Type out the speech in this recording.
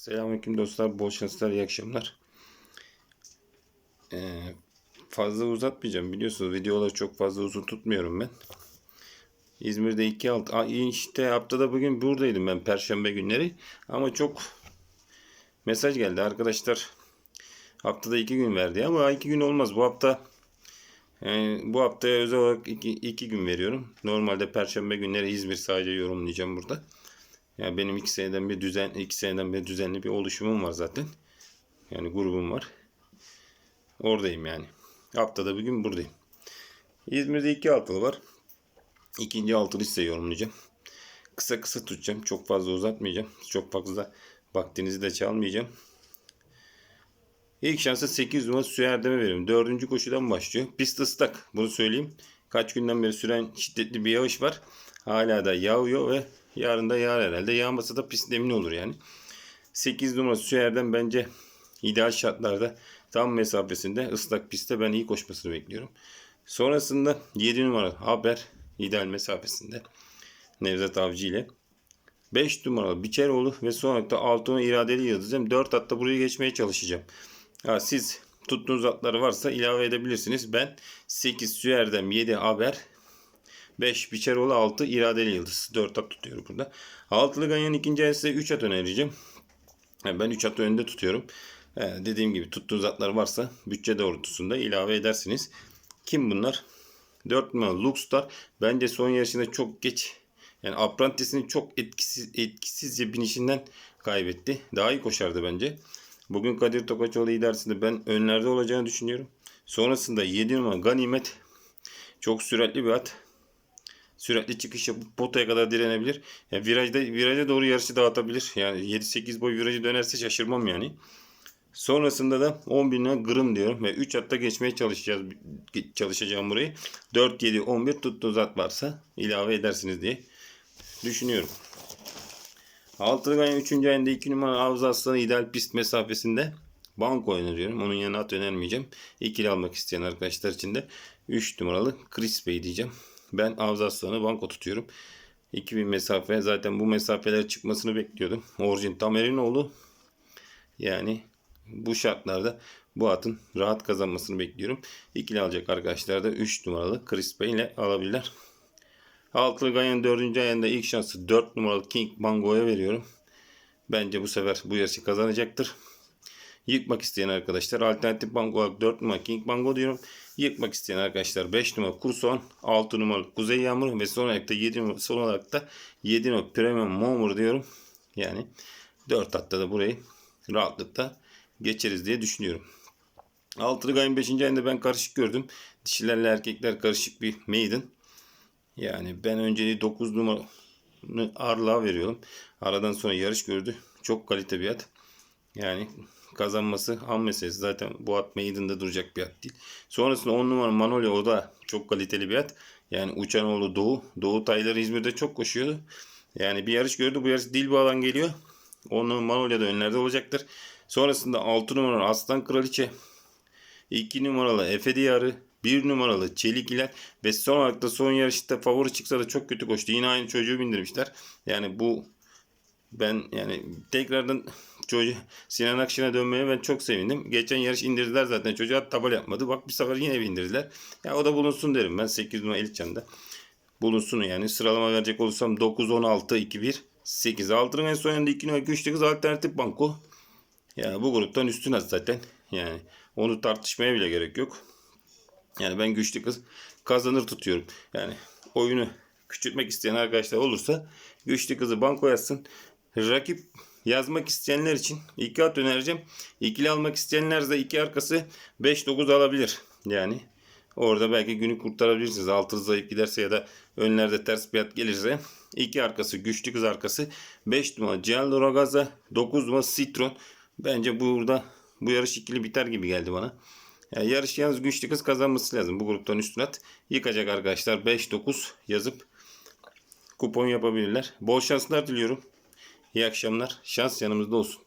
Selamünaleyküm dostlar. Bol şanslar, iyi akşamlar. Ee, fazla uzatmayacağım. Biliyorsunuz videoları çok fazla uzun tutmuyorum ben. İzmir'de 2 alt. İşte haftada bugün buradaydım ben perşembe günleri. Ama çok mesaj geldi. Arkadaşlar haftada 2 gün verdi ama 2 gün olmaz. Bu hafta e, bu haftaya özel olarak 2 gün veriyorum. Normalde perşembe günleri İzmir sadece yorumlayacağım burada. Yani benim iki seneden bir düzen, iki seneden bir düzenli bir oluşumum var zaten. Yani grubum var. Oradayım yani. Haftada bir gün buradayım. İzmir'de iki altılı var. İkinci altılı ise yorumlayacağım. Kısa kısa tutacağım. Çok fazla uzatmayacağım. Çok fazla vaktinizi de çalmayacağım. İlk şansı 8 numara Süerdem'e veriyorum. Dördüncü koşudan başlıyor. Pist ıslak. Bunu söyleyeyim. Kaç günden beri süren şiddetli bir yağış var. Hala da yağıyor ve yarın da yağar herhalde. Yağmasa da pist emin olur yani. 8 numara Süer'den bence ideal şartlarda tam mesafesinde ıslak pistte ben iyi koşmasını bekliyorum. Sonrasında 7 numara Haber ideal mesafesinde Nevzat Avcı ile 5 numaralı Biçeroğlu ve sonra da 6 numara iradeli yıldızım. 4 hatta burayı geçmeye çalışacağım. Ha, siz tuttuğunuz atları varsa ilave edebilirsiniz. Ben 8 Süerdem 7 Haber 5 Biçeroğlu 6 iradeli yıldız. 4 at tutuyorum burada. Altılı ganyanın ikinci el size 3 at önereceğim. Yani ben 3 at önünde tutuyorum. Ee, dediğim gibi tuttuğunuz atlar varsa bütçe doğrultusunda ilave edersiniz. Kim bunlar? 4 numaralı Luxstar. Bence son yarışında çok geç yani Apprentice'in çok etkisiz, etkisizce binişinden kaybetti. Daha iyi koşardı bence. Bugün Kadir Tokaçoğlu ilerisinde ben önlerde olacağını düşünüyorum. Sonrasında 7 numara Ganimet çok süratli bir at. Süratli çıkış yapıp potaya kadar direnebilir. Yani virajda viraja doğru yarışı dağıtabilir. Yani 7-8 boy virajı dönerse şaşırmam yani. Sonrasında da 10 binine gırım diyorum ve 3 hatta geçmeye çalışacağız çalışacağım burayı. 4 7 11 tuttuğunuz at varsa ilave edersiniz diye düşünüyorum. Altılı Ganyan 3. ayında 2 numara Avza Aslanı ideal pist mesafesinde banko öneriyorum. Onun yanına at önermeyeceğim. İkili almak isteyen arkadaşlar için de 3 numaralı Chris Bey diyeceğim. Ben Avza Aslanı banko tutuyorum. 2000 mesafe zaten bu mesafeler çıkmasını bekliyordum. Orijin Tamerinoğlu yani bu şartlarda bu atın rahat kazanmasını bekliyorum. İkili alacak arkadaşlar da 3 numaralı Chris Bey ile alabilirler. Altılı Ganyan 4. ayında ilk şansı 4 numaralı King Mango'ya veriyorum. Bence bu sefer bu yarışı kazanacaktır. Yıkmak isteyen arkadaşlar alternatif banko olarak 4 numara King Bango diyorum. Yıkmak isteyen arkadaşlar 5 numara Kurson, 6 numara Kuzey Yağmur ve son olarak da 7 numara, son olarak da 7 numara Premium Momur diyorum. Yani 4 hatta da burayı rahatlıkla geçeriz diye düşünüyorum. Altılı Gayın 5. ayında ben karışık gördüm. Dişilerle erkekler karışık bir maiden. Yani ben önceliği 9 numaranı ağırlığa veriyorum. Aradan sonra yarış gördü. Çok kalite bir at. Yani kazanması ham meselesi. Zaten bu at maiden'da duracak bir at değil. Sonrasında 10 numara Manolya o da çok kaliteli bir at. Yani Uçanoğlu Doğu. Doğu tayları İzmir'de çok koşuyordu. Yani bir yarış gördü. Bu yarış Dilbağ'dan geliyor. Onu Manolya da önlerde olacaktır. Sonrasında 6 numara Aslan Kraliçe. 2 numaralı Efe Diyarı. 1 numaralı Çelik İler ve son olarak da son yarışta favori çıksa da çok kötü koştu. Yine aynı çocuğu bindirmişler. Yani bu ben yani tekrardan çocuğu Sinan Akşin'e dönmeye ben çok sevindim. Geçen yarış indirdiler zaten. Çocuğa tabel yapmadı. Bak bir sefer yine bindirdiler. Ya o da bulunsun derim ben 8 numara Elitcan'da. Bulunsun yani. Sıralama verecek olursam 9, 16, 2, 1, 8. Altının en son yanında 2 numara 3 kız alternatif banko. Ya bu gruptan üstün az zaten. Yani onu tartışmaya bile gerek yok. Yani ben güçlü kız kazanır tutuyorum. Yani oyunu küçültmek isteyen arkadaşlar olursa güçlü kızı banko yazsın. Rakip yazmak isteyenler için iki at önereceğim. İkili almak isteyenler de iki arkası 5-9 alabilir. Yani orada belki günü kurtarabilirsiniz. Altı zayıf giderse ya da önlerde ters bir at gelirse. iki arkası güçlü kız arkası 5 numara Cihan Rogaz'a 9 numara Citron. Bence burada bu yarış ikili biter gibi geldi bana. Yani yarış yalnız güçlü kız kazanması lazım. Bu gruptan üstün at. Yıkacak arkadaşlar 5-9 yazıp kupon yapabilirler. Bol şanslar diliyorum. İyi akşamlar. Şans yanımızda olsun.